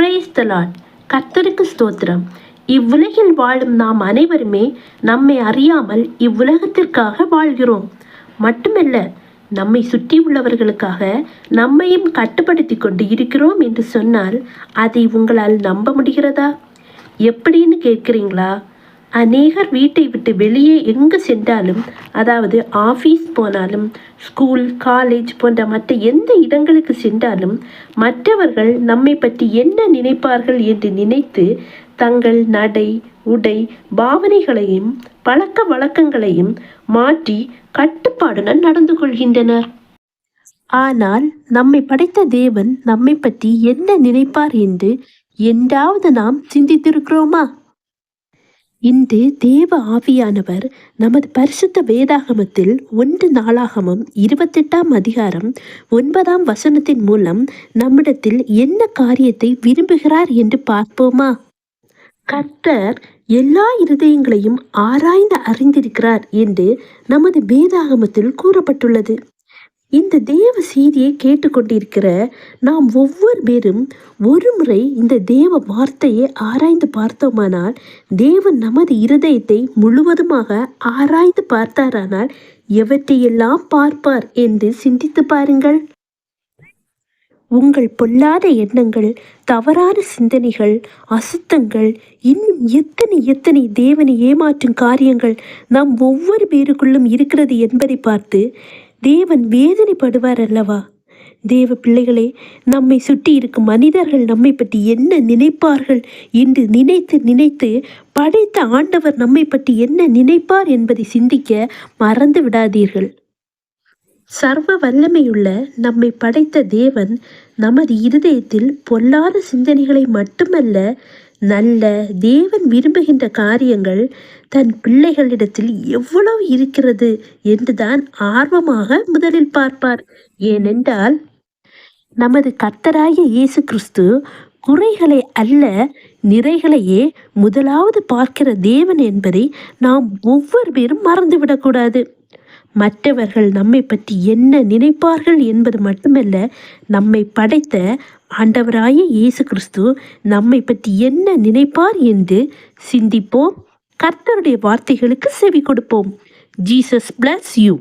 Brace த lot கர்த்தருக்கு ஸ்தோத்திரம். இவ்வுலகில் வாழும் நாம் அனைவருமே நம்மை அறியாமல் இவ்வுலகத்திற்காக வாழ்கிறோம். மட்டுமல்ல நம்மை சுற்றி உள்ளவர்களுக்காக நம்மையும் கட்டுப்படுத்தி கொண்டு இருக்கிறோம் என்று சொன்னால் அதை உங்களால் நம்ப முடிகிறதா? எப்படின்னு கேட்குறீங்களா? அநேகர் வீட்டை விட்டு வெளியே எங்கு சென்றாலும் அதாவது ஆஃபீஸ் போனாலும் ஸ்கூல் காலேஜ் போன்ற மற்ற எந்த இடங்களுக்கு சென்றாலும் மற்றவர்கள் நம்மை பற்றி என்ன நினைப்பார்கள் என்று நினைத்து தங்கள் நடை உடை பாவனைகளையும் பழக்க வழக்கங்களையும் மாற்றி கட்டுப்பாடுடன் நடந்து கொள்கின்றனர். ஆனால் நம்மை படைத்த தேவன் நம்மை பற்றி என்ன நினைப்பார் என்று என்றாவது நாம் சிந்தித்திருக்கிறோமா? இன்று தேவ ஆவியானவர் நமது பரிசுத்த வேதாகமத்தில் ஒன்று நாளாகமம் இருபத்தெட்டாம் அதிகாரம் ஒன்பதாம் வசனத்தின் மூலம் நம்மிடத்தில் என்ன காரியத்தை விரும்புகிறார் என்று பார்ப்போமா? கர்த்தர் எல்லா இருதயங்களையும் ஆராய்ந்து அறிந்திருக்கிறார் என்று நமது வேதாகமத்தில் கூறப்பட்டுள்ளது. இந்த தேவ செய்தியை கேட்டுக்கொண்டிருக்கிற நாம் ஒவ்வொரு பேரும் ஒரு முறை இந்த தேவ வார்த்தையை ஆராய்ந்து பார்த்தோமானால் தேவன் நமது இருதயத்தை முழுவதுமாக ஆராய்ந்து பார்த்தாரானால் எவற்றையெல்லாம் பார்ப்பார் என்று சிந்தித்து பாருங்கள். உங்கள் பொல்லாத எண்ணங்கள் தவறான சிந்தனைகள் அசுத்தங்கள் இன்னும் எத்தனை எத்தனை தேவனை ஏமாற்றும் காரியங்கள் நம் ஒவ்வொரு பேருக்குள்ளும் இருக்கிறது என்பதை பார்த்து தேவன் வேதனைப்படுவார் அல்லவா? தேவ பிள்ளைகளே நம்மை சுற்றி இருக்கும் மனிதர்கள் நம்மை பற்றி என்ன நினைப்பார்கள் என்று நினைத்து நினைத்து படைத்த ஆண்டவர் நம்மை பற்றி என்ன நினைப்பார் என்பதை சிந்திக்க மறந்து விடாதீர்கள். சர்வ வல்லமையுள்ள நம்மை படைத்த தேவன் நமது இருதயத்தில் பொல்லாத சிந்தனைகளை மட்டுமல்ல நல்ல தேவன் விரும்புகின்ற காரியங்கள் தன் பிள்ளைகளிடத்தில் எவ்வளவு இருக்கிறது என்றுதான் ஆர்வமாக முதலில் பார்ப்பார். ஏனென்றால் நமது கர்த்தராய இயேசு கிறிஸ்து குறைகளை அல்ல நிறைகளையே முதலாவது பார்க்கிற தேவன் என்பதை நாம் ஒவ்வொரு பேரும் மறந்துவிடக்கூடாது. மற்றவர்கள் நம்மை பற்றி என்ன நினைப்பார்கள் என்பது மட்டுமல்ல நம்மை படைத்த ஆண்டவராய இயேசு கிறிஸ்து நம்மை பற்றி என்ன நினைப்பார் என்று சிந்திப்போம். கர்த்தருடைய வார்த்தைகளுக்கு செவி கொடுப்போம். Jesus bless you